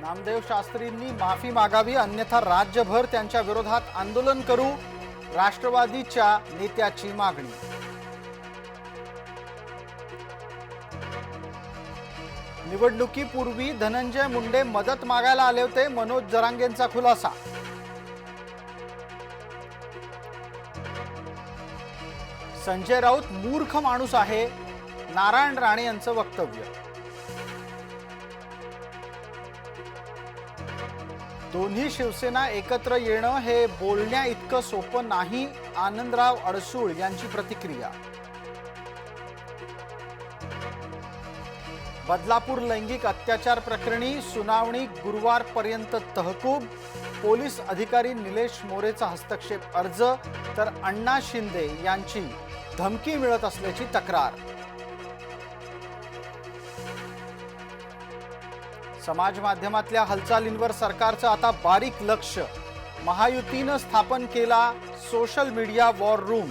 नामदेव शास्त्रींनी माफी मागावी अन्यथा राज्यभर त्यांच्या विरोधात आंदोलन करू राष्ट्रवादीच्या नेत्याची मागणी. निवडणुकीपूर्वी धनंजय मुंडे मदत मागायला आले होते मनोज जरांगेंचा खुलासा. संजय राऊत मूर्ख माणूस आहे नारायण राणे यांचं वक्तव्य. दोन्ही शिवसेना एकत्र येणं हे बोलण्या इतकं सोपं नाही आनंदराव अडसूळ यांची प्रतिक्रिया. बदलापूर लैंगिक अत्याचार प्रकरणी सुनावणी गुरुवारपर्यंत तहकूब पोलीस अधिकारी निलेश मोरेचा हस्तक्षेप अर्ज तर अण्णा शिंदे यांची धमकी मिळत असल्याची तक्रार. समाज माध्यमातल्या हालचालींवर सरकारचं आता बारीक लक्ष. महायुतीनं स्थापन केला सोशल मीडिया वॉर रूम.